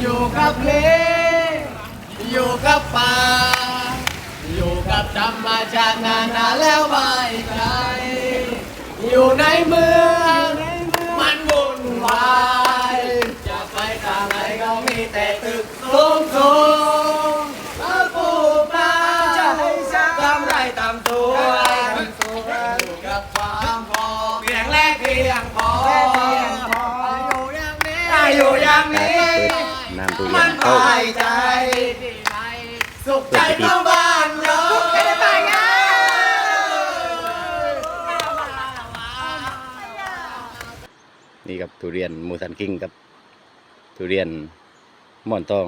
อยู่กับเพลงอยู่กับป่า อยู่กับธรรมชาตินานๆแล้วไม่ไกลอยู่ในเมือง มันวุ่นวายจะไปทางไหนก็มีแต่ตึกสูงสูงๆแล้วปลูกนาทำไรตามตัวอยู่กับความพอเพียงและเพียงพอ อยู่อย่างนี้ อยู่อย่างอ่านี้เปิด น้ำตู้เย็นเข้าหายใจสุขใจเข้าบ้านเราไม่ได้ไปไงนี่ครับทุเรียนมูสันคิงกับทุเรียนม่อนทอง